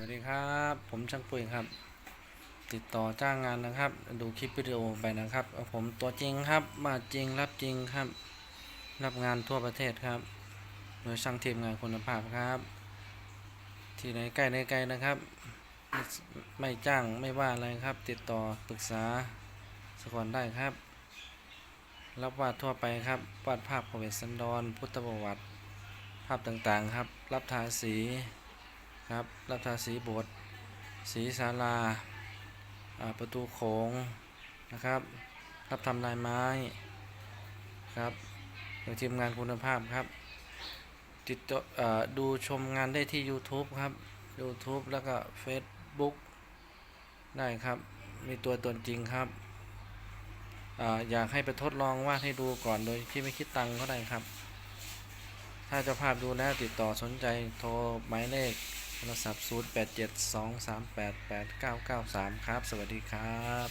วัสดีครับ ผมช่างปุ๋ยครับ ติดต่อจ้างงานนะครับ ดูคลิปวิดีโอไปนะครับ ผมตัวจริงครับ มาจริงรับจริงครับ รับงานทั่วประเทศครับ โดยช่างทีมงานคุณภาพครับ ที่ไหนใกล้ไหนไกลนะครับไม่ไม่จ้างไม่ว่าอะไรครับ ติดต่อปรึกษาสกอนได้ครับ รับวาดทั่วไปครับ วาดภาพพระเวสสันดร พุทธประวัติ ภาพต่างๆครับ รับทาสี ครับรับทาสีโบสถ์สีศาลาาประตูโขงนะครับ รับทำลายไม้ครับโดยทีมงานคุณภาพครับติดต่อดูชมงานได้ที่ YouTube ครับ YouTube แล้วก็ Facebook ได้ครับ มีตัวตนจริงครับออยากให้ไปทดลองวาดให้ดูก่อนโดยที่ไม่คิดตังค์ก็ได้ครับ ถ้าเจ้าภาพดูแล้วติดต่อสนใจโทรหมายเลข โทรศัพท์ 0872388993 ครับ สวัสดีครับ